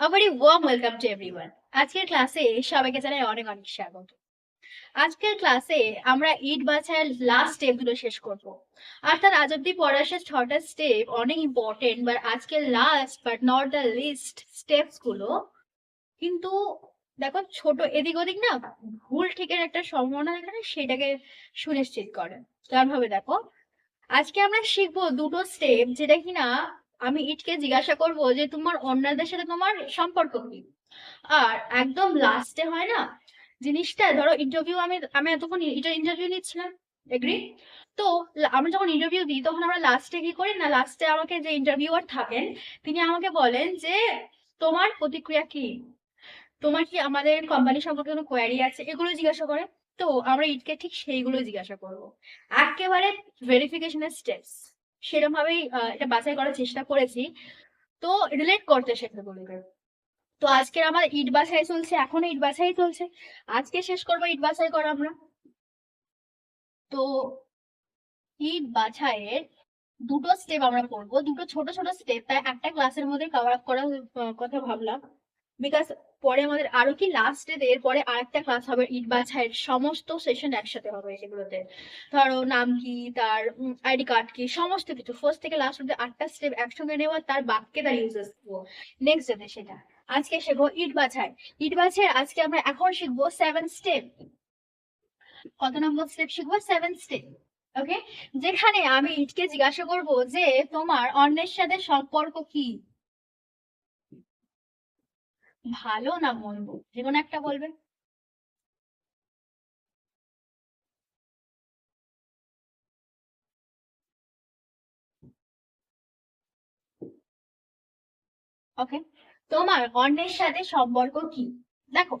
A very warm welcome to everyone. আজকের ক্লাসে সবাইকে জানাই অনেক অনেক স্বাগত। আজকের ক্লাসে আমরা ইট বাছার লাস্ট স্টেপগুলো শেষ করব। অর্থাৎ আজ অব্দি পড়ার শেষ ছটা স্টেপ অনেক ইম্পর্টেন্ট বাট আজকের last but not the least স্টেপসগুলো কিন্তু দেখো ছোট এদিক ওদিক না ভুল ঠিকের একটা সম্ভাবনা থাকে সেটাকে সুনিশ্চিত করে কারণ ভাবে দেখো, আজকে আমরা শিখব দুটো স্টেপ যেটা কিনা আমি ইটকে জিজ্ঞাসা করব যে তোমার অন্যদের সাথে তোমার সম্পর্ক কি? আর একদম লাস্টে হয় না? জিনিসটা ধরো ইন্টারভিউ আমি আমি এতক্ষণ এটা ইন্টারভিউ নিচ্ছিলাম এগ্রি তো আমরা যখন ইন্টারভিউ দিই, তখন আমরা লাস্টে কি করি না লাস্টে আমাকে যে ইন্টারভিউয়ার থাকেন, তিনি আমাকে বলেন যে, তোমার প্রতিক্রিয়া কি? তোমার কি আমাদের কোম্পানি সম্পর্কে কোনো কোয়ারি আছে? এগুলো জিজ্ঞাসা করে। তো আমরা ইটকে ঠিক সেইগুলো জিজ্ঞাসা করব। একেবারে ভেরিফিকেশনের স্টেপস সেরকম ভাবেই এটা বাছাই করার চেষ্টা করেছি। তো রিলেট করতে শেখে বলবে তো আজকের আমার ইট বাছাই চলছে, এখনও ইট বাছাই চলছে। আজকে শেষ করব ইট বাছাই করা আমরা। তো ইট বাছাইয়ের দুটো স্টেপ আমরা করব। দুটো ছোট ছোট স্টেপ তাই একটা ক্লাসের মধ্যে কভার আপ করার কথা ভাবলাম। বিকজ পরে আমাদের আরও কি লাস্টে এরপরে আরেকটা ক্লাস হবে ইট বাছাইয়ের। সমস্ত সেশন একসাথে হবে সেগুলোতে ধরো নাম কি, তার আইডি কার্ড কি, সমস্ত কিছু। ফার্স্ট থেকে লাস্ট অব্দি আটটা স্টেপ একসঙ্গে নেওয়া তার বাক্যে তার ইউজেস নেক্সট ডেতে সেটা। আজকে শেখো ইট বাছাই। ইট বাছাই আজকে আমরা এখন শিখব সেভেন স্টেপ কত নম্বর স্টেপ শিখব? সেভেন স্টেপ ওকে যেখানে আমি ইটকে জিজ্ঞাসা করব যে তোমার অন্যের সাথে সম্পর্ক কি? ভালো না মন্দ? যে কোনো একটা বলবে ওকে তোমার অন্যের সাথে সম্পর্ক কি? দেখো,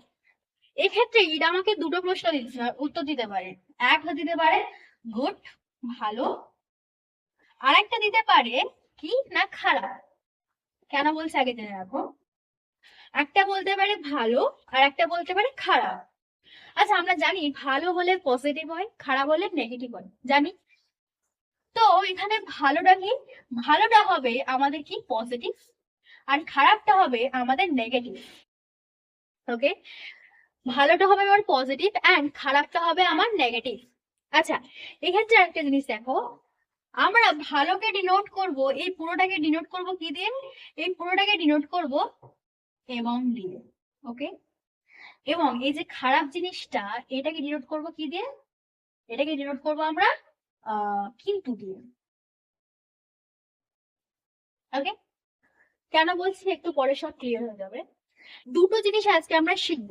এক্ষেত্রে ইট আমাকে দুটো প্রশ্ন দিতে উত্তর দিতে পারে। এক দিতে পারে গুড ভালো। আর একটা দিতে পারে, কি না খারাপ? কেন বলছে আগে জেনে রাখো। একটা বলতে পারে ভালো আর একটা বলতে পারে খারাপ। আচ্ছা আমরা জানি ভালো হলে পজিটিভ হয়, খারাপ হলে নেগেটিভ হয়, জানি? তো এখানে ভালোটা কি? ভালোটা হবে আমাদের কি? পজিটিভ আর খারাপটা হবে আমাদের নেগেটিভ ওকে ভালোটা হবে আমার পজিটিভ অ্যান্ড খারাপটা হবে আমার নেগেটিভ আচ্ছা এক্ষেত্রে একটা জিনিস দেখো, আমরা ভালোকে ডিনোট করব, এই পুরোটাকে ডিনোট করব কি দিয়ে? এই পুরোটাকে ডিনোট করব এবং দিয়ে ওকে এবং এই যে খারাপ জিনিসটা, এটাকে ডিনোট করব কি দিয়ে? এটাকে ডিনোট করব আমরা কিন্তু দিয়ে। ওকে কেন বলছি? একটু পরে সব ক্লিয়ার হয়ে যাবে। দুটো জিনিস আজকে আমরা শিখব।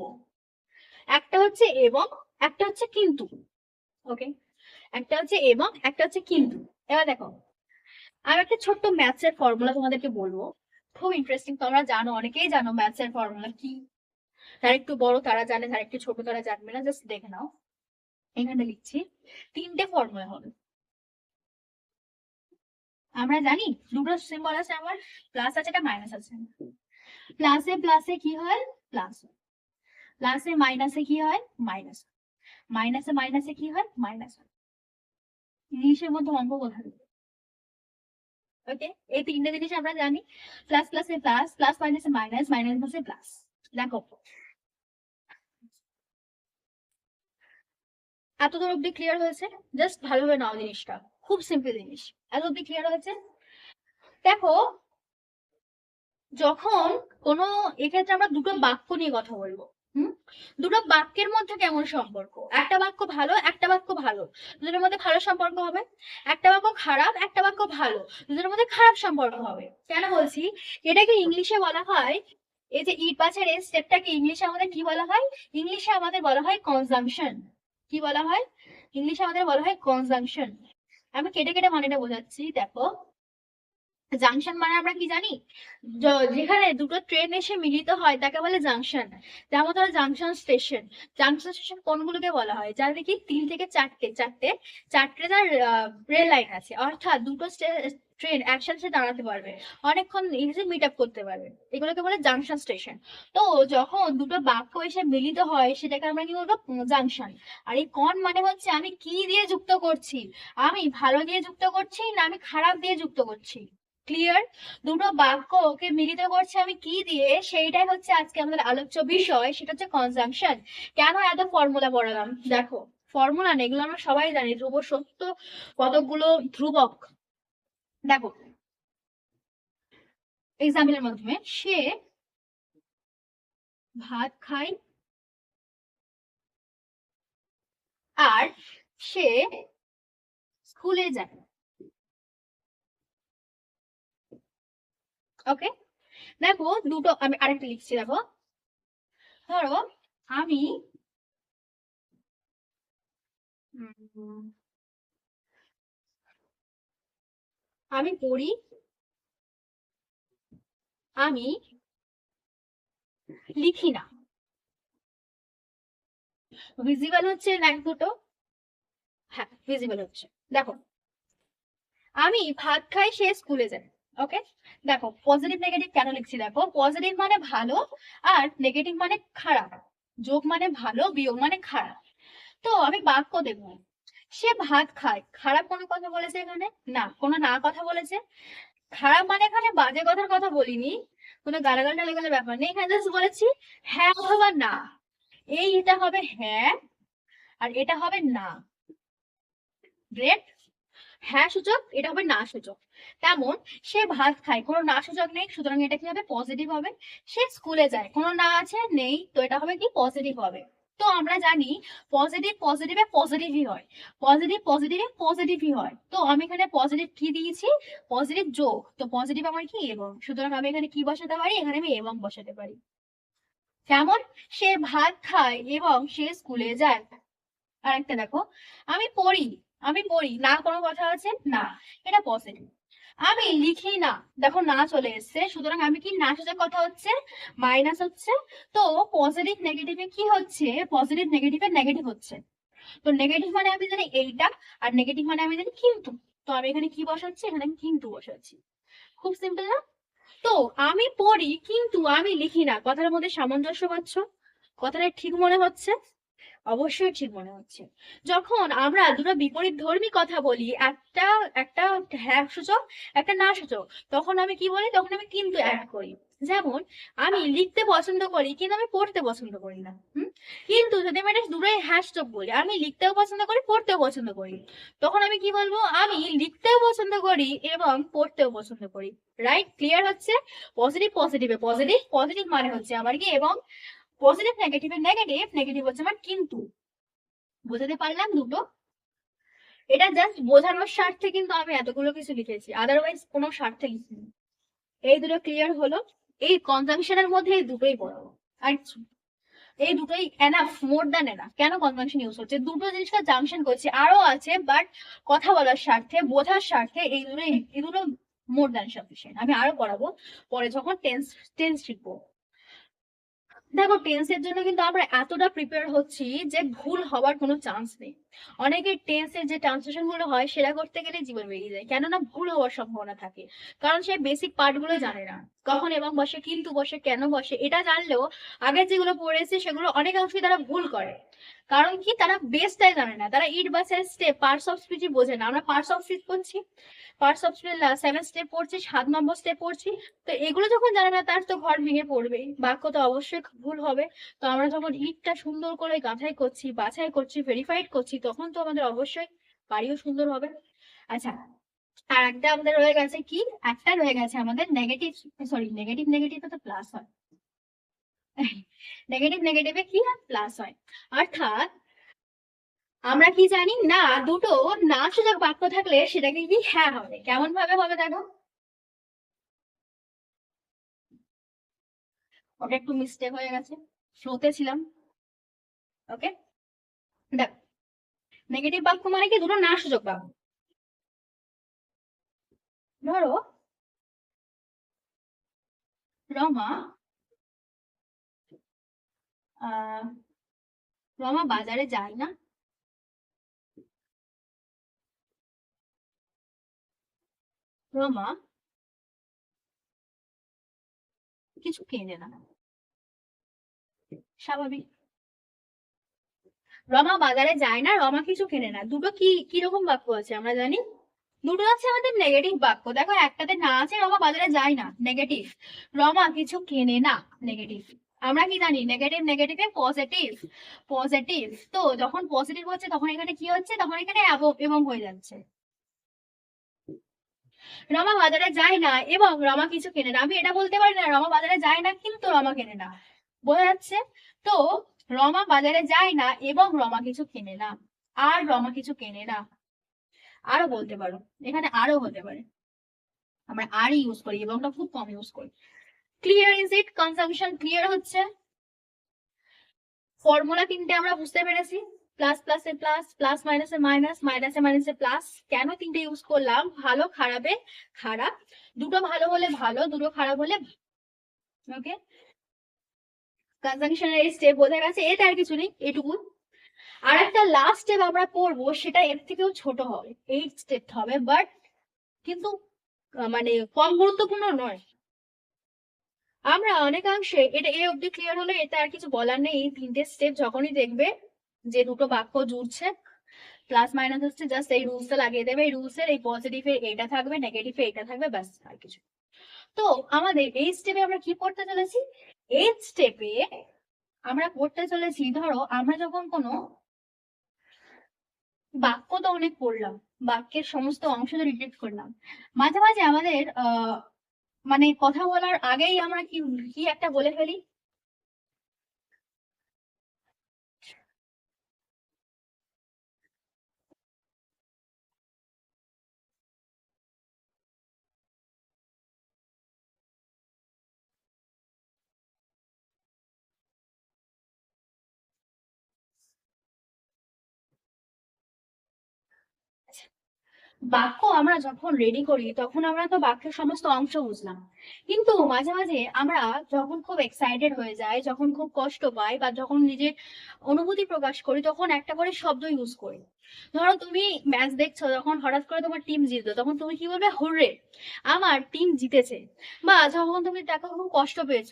একটা হচ্ছে এবং, একটা হচ্ছে কিন্তু ওকে একটা হচ্ছে এবং, একটা হচ্ছে কিন্তু। এবার দেখো আমি একটা ছোট্ট ম্যাথস ফর্মুলা তোমাদেরকে বলব। খুব ইন্টারেস্টিং তোমরা জানো, অনেকেই জানো ম্যাথস এর ফর্মুলা কি। যারা একটু বড়, তারা জানে, যারা একটু ছোট, তারা জানবে না জাস্ট দেখে নাও। এখানে লিখছি, তিনটে ফর্মুলা হবে। আমরা জানি, দুটো সিম্বল আছে আমার প্লাস আছে একটা মাইনাস আছে। প্লাসে প্লাসে কি হয়? প্লাস প্লাসে মাইনাসে কি হয়? মাইনাস মাইনাসে মাইনাসে কি হয়? মাইনাস ইংলিশের মধ্যে অঙ্ক কোথায়? ওকে এই তিনটে জিনিস আমরা জানি। প্লাস প্লাসে প্লাস প্লাস মাইনাসে মাইনাস মাইনাস প্লাসে প্লাস দেখো এত দূর অব্দি ক্লিয়ার হয়েছে? জাস্ট ভালোভাবে নাও জিনিসটা। খুব সিম্পল জিনিস। এত অব্দি ক্লিয়ার হয়েছে? দেখো, যখন কোনো, এক্ষেত্রে আমরা দুটো বাক্য নিয়ে কথা বলব। দুটো বাক্যের মধ্যে কেমন সম্পর্ক? একটা বাক্য ভালো, একটা বাক্য ভালো। দুটোর মধ্যে ভালো সম্পর্ক হবে? একটা বাক্য খারাপ, একটা বাক্য ভালো। দুটোর মধ্যে খারাপ সম্পর্ক হবে। কেন বলছি? এটাকে ইংলিশে বলা হয়, এই যে ইট বাছের এই স্টেপটাকে ইংলিশে আমাদের কি বলা হয়? ইংলিশে আমাদের বলা হয় কনজাংশন কি বলা হয়? ইংলিশে আমাদের বলা হয় কনজাংশন আমি কেটে কেটে মানেটা বোঝাচ্ছি, দেখো। জাংশন মানে আমরা কি জানি? যেখানে দুটো ট্রেন এসে মিলিত হয়, তাকে বলে জাংশন। যেমন ধরো জাংশন স্টেশন জাংশন স্টেশন কোনগুলোকে বলা হয়? যার দেখি তিন থেকে চারটে চারটে চারটে তার রেল লাইন আছে। অর্থাৎ দুটো ট্রেন একসাথে দাঁড়াতে পারবে। অনেকক্ষণ ইজিলি মিট আপ করতে পারবে। এগুলোকে বলে জাংশন স্টেশন তো যখন দুটো বাক্য এসে মিলিত হয়, সেটাকে আমরা কি বলব? জাংশন। আর এই কন মানে হচ্ছে আমি কি দিয়ে যুক্ত করছি? আমি ভালো দিয়ে যুক্ত করছি না আমি খারাপ দিয়ে যুক্ত করছি? ক্লিয়ার দুটো বাক্যকে মিলিত করছে আমি কি দিয়ে? সেইটাই হচ্ছে আজকে আমাদের আলোচ্য বিষয়, সেটা হচ্ছে কনজাংশন কেন এত ফর্মুলা পড়ালাম দেখো ফর্মুলা নেই, এগুলো আমরা সবাই জানি, ধ্রুব সত্য কতগুলো ধ্রুবক। দেখো এক্সাম্পলের মাধ্যমে সে ভাত খায় আর সে স্কুলে যায়। ওকে দেখো, দুটো, আমি আরেকটা লিখছি, দেখো। ধরো, আমি আমি পড়ি, আমি লিখি না। ভিজিবল হচ্ছে লাইন দুটো? হ্যাঁ ভিজিবল হচ্ছে। দেখো, আমি ভাত খাই, সে স্কুলে যায়। ওকে দেখো পজিটিভ নেগেটিভ কেন লিখছি দেখো? পজিটিভ মানে ভালো আর নেগেটিভ মানে খারাপ। যোগ মানে ভালো, বিয়োগ মানে খারাপ। তো আমি বাক্য দেখব সে ভাত খায়। খারাপ কোনো কথা বলেছে এখানে? না, কোনো না কথা বলেছে। খারাপ মানে এখানে বাজে কথার কথা বলিনি। কোনো গালাগাল টালাগালের ব্যাপার নেই। এখানে জাস্ট বলেছি হ্যাঁ অথবা না। এই এটা হবে হ্যাঁ আর এটা হবে না। গ্রেট হ্যাঁ সূচক এটা হবে না সূচক তেমন সে ভাত খায়, কোনো না সূচক নেই, সুতরাং এটা কি হবে পজিটিভ হবে। সে স্কুলে যায়, কোনো না আছে, নেই, তো এটা হবে কি? পজিটিভ হবে। তো আমরা জানি পজিটিভ পজিটিভে পজিটিভই হয়। পজিটিভ পজিটিভে পজিটিভই হয়। তো আমি এখানে পজিটিভ কি দিয়েছি? পজিটিভ যোগ। তো পজিটিভ আমার কি? এবং। সুতরাং আমি এখানে কি বসাতে পারি? এখানে আমি এবং বসাতে পারি। কেমন সে ভাত খায় এবং সে স্কুলে যায়। আরেকটা দেখো, আমি পড়ি। আমি পড়ি, না কোনো কথা আছে? না, এটা পজিটিভ আমি লিখি না, দেখো না চলে এসছে, সুতরাং আমি কি না সোজা কথা হচ্ছে? মাইনাস হচ্ছে। তো পজিটিভ নেগেটিভে কি হচ্ছে? পজিটিভ নেগেটিভে নেগেটিভ হচ্ছে। তো নেগেটিভ মানে আমি জানি এইটা, আর নেগেটিভ মানে আমি জানি কিন্তু। তো আমি এখানে কি বসাচ্ছি? এখানে আমি কিন্তু বসাচ্ছি। খুব সিম্পল না? তো আমি পড়ি, কিন্তু আমি লিখি না। কথার মধ্যে সামঞ্জস্য পাচ্ছ? কথাটা ঠিক মনে হচ্ছে? অবশ্যই ঠিক মনে হচ্ছে। যখন আমরা দুটো বিপরীত ধর্মী কথা বলি, একটা একটা হ্যাঁ সূচক, একটা না সূচক, তখন আমি কি বলি? তখন আমি কিন্তু অ্যাড করি। যেমন, আমি লিখতে পছন্দ করি, কিন্তু আমি পড়তে পছন্দ করি না? কিন্তু যদি আমি এটা দুটোই হ্যাঁ সূচক বলি, আমি লিখতেও পছন্দ করি, পড়তেও পছন্দ করি। তখন আমি কি বলব? আমি লিখতেও পছন্দ করি এবং পড়তেও পছন্দ করি। রাইট ক্লিয়ার হচ্ছে? পজিটিভ পজিটিভে পজিটিভ পজিটিভ মানে হচ্ছে আমার কি? এবং পজিটিভ নেগেটিভে নেগেটিভ নেগেটিভ হচ্ছে আমার কিন্তু। বোঝাতে পারলাম দুটো? এটা জাস্ট বোঝানোর স্বার্থে কিন্তু আমি এতগুলো কিছু লিখেছি আদারওয়াইজ কোনো স্বার্থে লিখিনি। এই দুটো ক্লিয়ার হলো, এই কনজাংশনের মধ্যে এই দুটোই আর কিছু এই দুটোই এনাফ মোর দ্যান এনাফ কেন কনজাংশন ইউজ হচ্ছে? দুটো জিনিসটা জাংশন করছে, আরও আছে বাট কথা বলার স্বার্থে, বোঝার স্বার্থে এই দুটো এই দুটো মোর দ্যান সাফিসিয়েন্ট আমি আরও পড়াবো, পরে যখন টেন্স টেন্স শিখব। দেখো টেন্সের জন্য কিন্তু আমরা এতটা প্রিপেয়ার হচ্ছি যে ভুল হওয়ার কোনো চান্স নেই। অনেকের টেন্সের যে ট্রান্সলেশনগুলো হয়, সেটা করতে গেলে জীবন বেরিয়ে যায়। কেননা ভুল হওয়ার সম্ভাবনা থাকে। কারণ সে বেসিক পার্টগুলো জানে না। কখন এবং বসে, কিন্তু বসে, কেন বসে, এটা জানলেও আগে যেগুলো পড়েছে, সেগুলো অনেকাংশই তারা ভুল করে। কারণ কি? তারা বেসটাই জানে না। তারা ইট বাসের স্টেপ পার্টস অফ স্পিচই বোঝে না। আমরা পার্টস অফ স্পিচ পড়ছি। Parts of speech seven step পড়ছি, সাত নম্বর স্টেপ পড়ছি। তো এগুলো যখন জানে না, তার তো ঘর ভেঙে পড়বে বাক্য তো অবশ্যই ভুল হবে। তো আমরা যখন ইটটা সুন্দর করে গাঁথাই করছি, বাছাই করছি ভেরিফাইড করছি তখন তো আমাদের অবশ্যই বাড়িও সুন্দর হবে। আচ্ছা আর একটা আমাদের রয়ে গেছে কি? একটা রয়ে গেছে আমাদের নেগেটিভ সরি নেগেটিভ নেগেটিভে তো প্লাস হয়। নেগেটিভ নেগেটিভে কি হয় প্লাস হয়? অর্থাৎ, আমরা কি জানি? না, দুটো না সূচক বাক্য থাকলে সেটাকে কি হ্যাঁ হবে? কেমন ভাবে হবে দেখো? ওটা একটু মিস্টেক হয়ে গেছে। ফ্লোতে ছিলাম। ওকে দেখ নেগেটিভ বাক্য মানে কি? দুটো না সূচক বাক্য। ধরো, রমা রমা বাজারে যায় না। রমা কিছু কেনে না। স্বাভাবিক। রমা বাজারে যায় না, রমা কিছু কেনে না। দুটো কি কীরকম বাক্য আছে আমরা জানি? দুটো আছে আমাদের নেগেটিভ বাক্য। দেখো, একটাতে না আছে, রমা বাজারে যায় না। নেগেটিভ রমা কিছু কেনে না নেগেটিভ আমরা কি জানি? নেগেটিভ নেগেটিভে পজিটিভ পজিটিভ তো যখন পজিটিভ হচ্ছে, তখন এখানে কি হচ্ছে? তখন এখানে এবং হয়ে যাচ্ছে। রমা বাজারে যায় না, এবং রমা কিছু কেনে না। আমি এটা বলতে পারি না, রমা বাজারে যায় না, কিন্তু রমা কেনে না। বোঝা যাচ্ছে? তো রমা বাজারে যায় না এবং রমা কিছু কেনে না। আর রমা কিছু কেনে না। আরও বলতে পারো, এখানে আরও হতে পারে। আমরা আর ইউজ করি এবংটা খুব কম ইউজ করি। Clear is it conjunction clear হচ্ছে? ফর্মুলা তিনটে আমরা বুঝতে পেরেছি। প্লাস প্লাসে প্লাস প্লাস মাইনাসে মাইনাস মাইনাসে মাইনাসে প্লাস কেন তিনটে ইউজ করলাম? ভালো, খারাপে, খারাপ। দুটো ভালো হলে ভালো, দুটো খারাপ হলে ওকে কনজাংশনের স্টেপ বোঝা গেছে এতে আর কিছু নেই, এটুকু। আর একটা লাস্ট স্টেপ আমরা পড়ব সেটা এর থেকেও ছোট হবে এইট স্টেপ হবে বাট কিন্তু মানে কম গুরুত্বপূর্ণ নয়। আমরা অনেকাংশে, এটা এ অবধি ক্লিয়ার হলো, এতে আর কিছু বলার নেই, এই তিনটে স্টেপ যখনই দেখবে যে দুটো বাক্য জুড়ছে প্লাস মাইনাস হচ্ছে জাস্ট এই রুলসটা লাগিয়ে দেবে, এই রুলসের এই পজিটিভে এইটা থাকবে নেগেটিভে এইটা থাকবে, ব্যাস, আর কিছু। তো আমাদের এই স্টেপে আমরা কি করতে চলেছি? এই স্টেপে আমরা করতে চলেছি, ধরো আমরা যখন কোনো বাক্য তো অনেক পড়লাম, বাক্যের সমস্ত অংশ তো রিপিট করলাম। মাঝে মাঝে আমাদের মানে কথা বলার আগেই আমরা কি কি একটা বলে ফেলি? বাক্য আমরা যখন রেডি করি, তখন আমরা তো বাক্যের সমস্ত অংশ বুঝলাম। কিন্তু মাঝে মাঝে আমরা যখন খুব এক্সাইটেড হয়ে যাই, যখন খুব কষ্ট পাই বা যখন নিজের অনুভূতি প্রকাশ করি, তখন একটা করে শব্দ ইউজ করি। ধরো তুমি ম্যাচ দেখছ যখন হঠাৎ করে তোমার টিম জিতলো, তখন তুমি কি বলবে? হুররে! আমার টিম জিতেছে। বা যখন তুমি দেখো খুব কষ্ট পেয়েছ,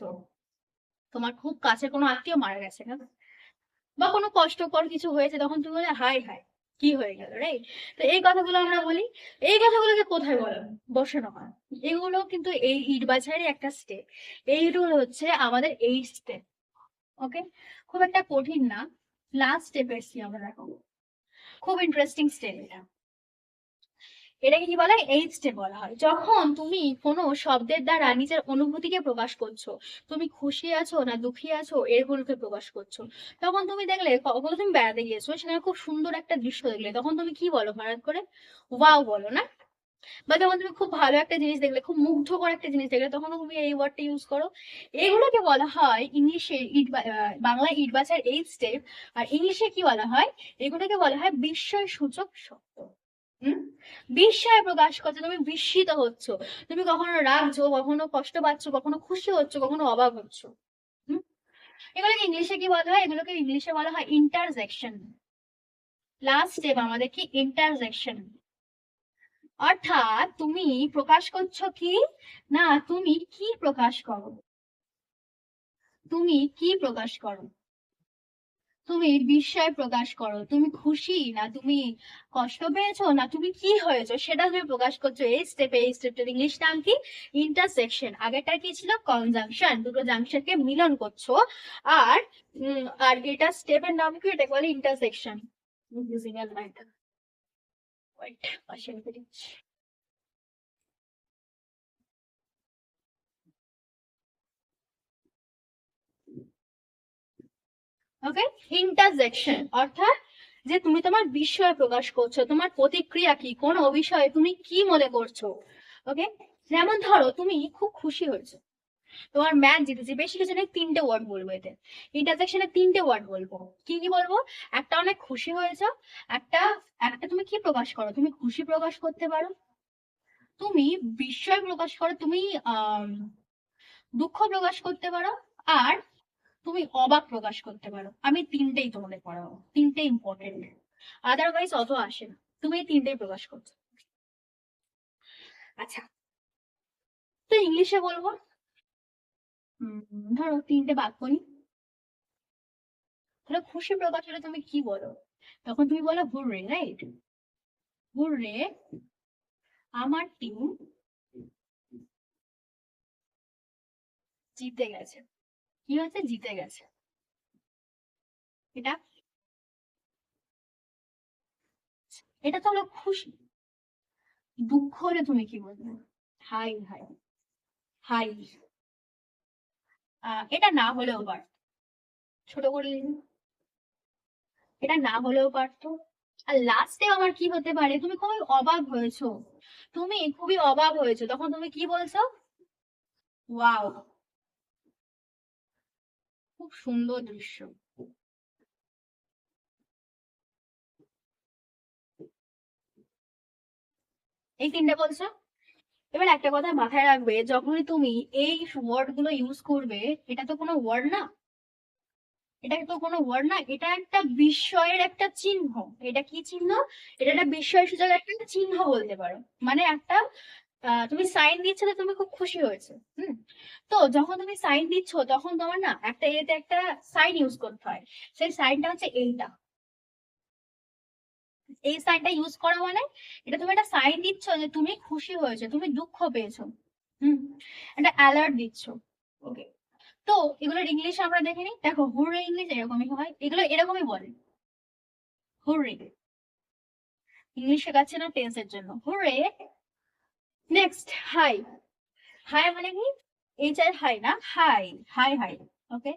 তোমার খুব কাছে কোনো আত্মীয় মারা গেছে না বা কোনো কষ্টকর কিছু হয়েছে, তখন তুমি বলে হাই হাই কি হয়ে গেল রাইট তো এই কথাগুলো আমরা বলি, এই কথাগুলোকে কোথায় বলো? বসানো হয়? এগুলো কিন্তু এই ইট বাছাইয়ের একটা স্টেপ এই এইগুলো হচ্ছে আমাদের এই স্টেপ ওকে খুব একটা কঠিন না। লাস্ট স্টেপ এসছি আমরা, দেখো। খুব ইন্টারেস্টিং স্টেপ এটা। এটাকে কি বলা? হয় এইট স্টেপ বলা হয়। যখন তুমি কোনো শব্দের দ্বারা নিজের অনুভূতিকে প্রকাশ করছ, তুমি খুশি আছো না দুঃখী আছো এগুলোকে প্রকাশ করছ, তখন তুমি দেখলে কখনো তুমি বেড়াতে গিয়েছো, সেখানে খুব সুন্দর একটা দৃশ্য দেখলে। তখন তুমি কি বলো ভারত করে? ওয়াও বলো, না? বা যখন তুমি খুব ভালো একটা জিনিস দেখলে, খুব মুগ্ধকর একটা জিনিস দেখলে, তখন তুমি এই ওয়ার্ডটা ইউজ করো। এগুলোকে বলা হয় ইংলিশে ইট বাংলায় ইট বাছার এই স্টেপ আর ইংলিশে কি বলা হয়? এগুলোকে বলা হয় বিস্ময় সূচক শব্দ। বিস্ময় প্রকাশ করছ, তুমি বিস্মিত হচ্ছ। তুমি কখনো রাগছো, কখনো কষ্ট পাচ্ছ, কখনো খুশি হচ্ছ, কখনো অবাক হচ্ছ। এগুলোকে ইংলিশে কি বলা হয়? এগুলোকে ইংলিশে বলা হয় ইন্টারজেকশন লাস্ট স্টেপ আমাদের কি? ইন্টারজেকশন অর্থাৎ তুমি প্রকাশ করছ কি? না, তুমি কি প্রকাশ করো? তুমি কি প্রকাশ করো? তুমি বিস্ময় প্রকাশ করো। তুমি খুশি না তুমি কষ্ট পেয়েছ না তুমি কি হয়েছো সেটা তুমি প্রকাশ করছ। এই স্টেপে এই স্টেপটার ইংলিশ নাম কি? ইন্টারসেকশন আগেরটা কি ছিল? কনজাংশন দুটো জাংশনকে মিলন করছ। আর আর এটা স্টেপের নাম কি? এটা বলে intersection using A okay? Interjection অর্থাৎ যে তুমি তোমার বিস্ময় প্রকাশ করছ, তোমার প্রতিক্রিয়া কি? কোন বিষয়ে তুমি কি মনে করছ? ওকে? যেমন ধরো, তুমি খুব খুশি হয়েছো। তোমার ম্যাচ জিতেছে বেশি কিছু নেই, তিনটে ওয়ার্ড বলব এতে। ইন্টারজেকশনে তিনটে ওয়ার্ড বলব। কি কি বলব? একটা অনেক খুশি হয়েছো, একটা একটা তুমি কি প্রকাশ করো? তুমি খুশি প্রকাশ করতে পারো। তুমি বিস্ময় প্রকাশ করো, তুমি দুঃখ প্রকাশ করতে পারো। আর তুমি অবাক প্রকাশ করতে পারো। আমি তিনটেই তোমাদের পড়াবো তিনটে ইম্পর্টেন্ট আদারওয়াইজ অত আসে না। তুমি এই তিনটেই প্রকাশ করছ। আচ্ছা তো ইংলিশে বলব? ধরো তিনটে বাক্য নি ধরো খুশি প্রকাশ হলে তুমি কি বলো? তখন তুমি বলো, হুররে রাইট হুররে, আমার টিম জিতে গেছে। কি হয়েছে? জিতে গেছে। এটা এটা তো হলো খুশি। দুঃখ হলে তুমি কি বলবে? হাই হাই হাই। এটা না হলেও পারত। ছোট করে এটা না হলেও পারতো। আর লাস্টে আমার কি হতে পারে? তুমি খুবই অবাক হয়েছো। তুমি খুবই অবাক হয়েছো। তখন তুমি কি বলছো? ওয়াও। খুব সুন্দর দৃশ্য। এই তিনটা বলছো? এবার একটা কথা মাথায় রাখবে, যখনই তুমি এই ওয়ার্ডগুলো ইউজ করবে, এটা তো কোনো ওয়ার্ড না। এটা তো কোনো ওয়ার্ড না, এটা একটা বিস্ময়ের একটা চিহ্ন। এটা কি চিহ্ন? এটা একটা বিস্ময় সূচক একটা চিহ্ন বলতে পারো। মানে একটা তুমি সাইন দিচ্ছ তুমি খুব খুশি হয়েছে। হুম? তো যখন তুমি সাইন দিচ্ছ, তখন তোমার না একটা এতে একটা সাইন ইউজ করতে হয়। সেই সাইনটা হচ্ছে এইটা। এই সাইনটা ইউজ করা মানে এটা তুমি একটা সাইন দিচ্ছ যে তুমি খুশি হয়েছে, তুমি দুঃখ পেয়েছ। হুম? একটা অ্যালার্ট দিচ্ছ। ওকে তো এগুলোর ইংলিশ আমরা দেখে নিই। দেখো, হুররে ইংলিশ এরকমই হয়। এগুলো এরকমই বলে। হুররে। ইংলিশে শেখাচ্ছে না টেন্সের জন্য। হুররে নেক্সট হাই হাই মানে কি? এইচ আর হাই না? হাই হাই হাই ওকে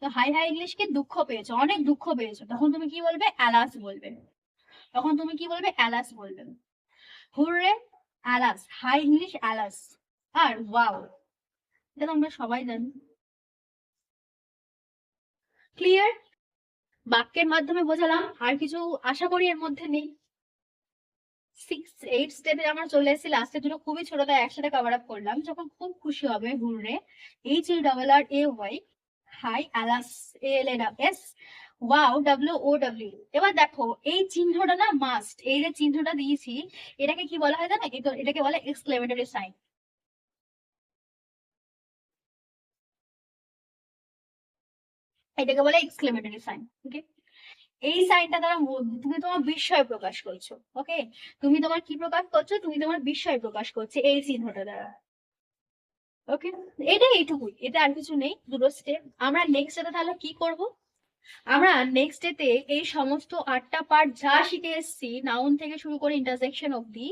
তো হাই হাই ইংলিশ কি দুঃখ পেয়েছ, অনেক দুঃখ পেয়েছ। তখন তুমি কি বলবে? অ্যালাস বলবে। তখন তুমি কি বলবে? অ্যালাস বলবে। Hurray alas hi English alas আর ওয়াও এটা তোমরা সবাই জানি। ক্লিয়ার বাক্যের মাধ্যমে বোঝালাম। আর কিছু আশা করি এর মধ্যে নেই। চলে এসেছি লাস্টে দুটো খুবই ছোট একসাথে কভার আপ করলাম। যখন খুব খুশি হবে hurray H double R A Y hi alas S wow W O W এবার দেখো, এই চিহ্নটা না মাস্ট এই যে চিহ্নটা দিয়েছি, এটাকে কি বলা হয় জানো? এটো- এটাকে বলে এক্সক্লেমেটরি সাইন এটাকে বলে এক্সক্লেমেটরি সাইন ওকে এই সাইনটা দ্বারা তুমি তোমার বিস্ময় প্রকাশ করছ ওকে তুমি তোমার কি প্রকাশ করছ? তুমি তোমার বিস্ময় প্রকাশ করছ এই চিহ্নটা দ্বারা ওকে এটা এইটুকুই এটা আর কিছু নেই, দুটো স্টেপ আমরা নেক্সট ডেতে তাহলে কি করব? আমরা নেক্সট ডেতে এই সমস্ত আটটা পার্ট যা শিখে এসেছি নাউন থেকে শুরু করে ইন্টারসেকশন অবধি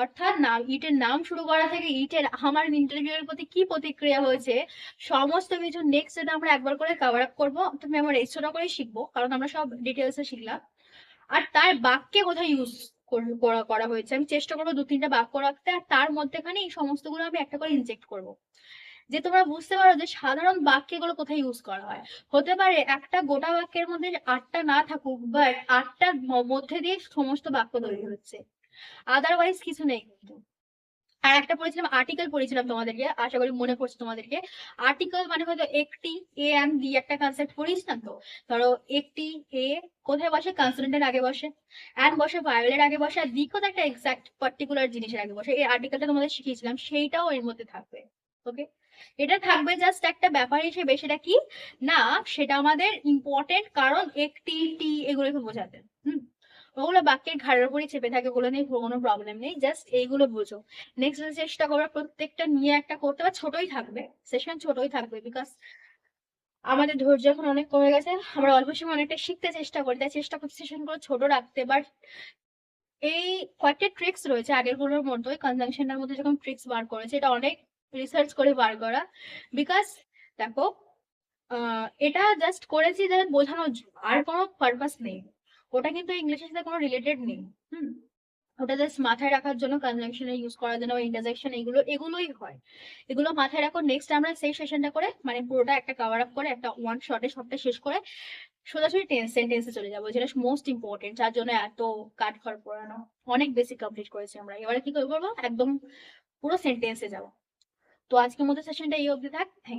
অর্থাৎ নাম ইটের নাম শুরু করা থেকে ইটের, আমার ইন্টারভিউ এর প্রতি কি প্রতিক্রিয়া হয়েছে, সমস্ত কিছু নেক্সট ডেতে আমরা একবার করে কভার আপ করব তুমি আমার ছোট করে শিখব, কারণ আমরা সব ডিটেলসে শিখলাম। আর তার বাক্যে কোথায় ইউজ করা করা হয়েছে, আমি চেষ্টা করব দু তিনটা বাক্য রাখতে, আর তার মধ্যেখানে এই সমস্তগুলো আমি একটা করে ইনজেক্ট করব। যে তোমরা বুঝতে পারো যে সাধারণ বাক্যগুলো কোথায় ইউজ করা হয়। হতে পারে একটা গোটা বাক্যের মধ্যে আটটা না থাকুক বাট আটটার মধ্যে দিয়ে সমস্ত বাক্য তৈরি হচ্ছে। আদারওয়াইজ কিছু নেই। কিন্তু আর একটা পড়েছিলাম আর্টিকেল পড়েছিলাম তোমাদেরকে, আশা করি মনে পড়ছে তোমাদেরকে। আর্টিকেল মানে হয়তো একটি এ এন্ড ডি একটা কনসেপ্ট পড়িস না তো? ধরো একটি এ কোথায় বসে? কনসোনেন্টের আগে বসে। অ্যান্ড বসে ভায়োলের আগে বসে, আর ডি কোথায়? একটা এক্সাক্ট পার্টিকুলার জিনিসের আগে বসে। এই আর্টিকেলটা তোমাদের শিখিয়েছিলাম, সেইটাও এর মধ্যে থাকবে। ওকে এটা থাকবে জাস্ট একটা ব্যাপার হিসেবে, সেটা কি? না, সেটা আমাদের ইম্পর্টেন্ট কারণ একটি টি এগুলোকে বোঝাতে। হুম? ওগুলো বাক্যের ঘাড়ের উপরই চেপে থাকে, ওগুলো নিয়ে কোনো প্রবলেম নেই জাস্ট এইগুলো বোঝো। নেক্সট চেষ্টা করবে, প্রত্যেকটা নিয়ে একটা করতে বা ছোটই থাকবে সেশন ছোটই থাকবে বিকজ আমাদের ধৈর্য এখন অনেক কমে গেছে, আমরা অল্প সময় অনেকটা শিখতে চেষ্টা করি, তাই চেষ্টা করছি সেশনগুলো ছোট রাখতে বাট এই কয়েকটা ট্রিক্স রয়েছে আগেরগুলোর মতোই কনজাংশনের মধ্যে যখন ট্রিক্স বার করেছে, এটা অনেক রিসার্চ করে বার করা বিকজ দেখো এটা জাস্ট করেছি যে বোঝানোর আর কোনো পারপাস নেই। ওটা কিন্তু ইংলিশের সাথে কোনো রিলেটেড নেই। হুম? ওটা জাস্ট মাথায় রাখার জন্য কনজাংশনে ইউজ করার জন্য ইন্টারজেকশন এগুলো, এগুলোই হয়। এগুলো মাথায় রাখো। নেক্সট আমরা সেই সেশনটা করে মানে পুরোটা একটা কভার আপ করে, একটা ওয়ান শটে সবটা শেষ করে, সোজাসুজি টেন্স সেন্টেন্সে চলে যাব, যেটা মোস্ট ইম্পর্টেন্ট যার জন্য এত কাঠ খড় পড়ানো। অনেক বেশি কমপ্লিট করেছি আমরা। এবারে কি করব একদম পুরো সেন্টেন্সে যাব। তো আজকের মধ্যে সেশনটা এই অবধি থাক। থ্যাংক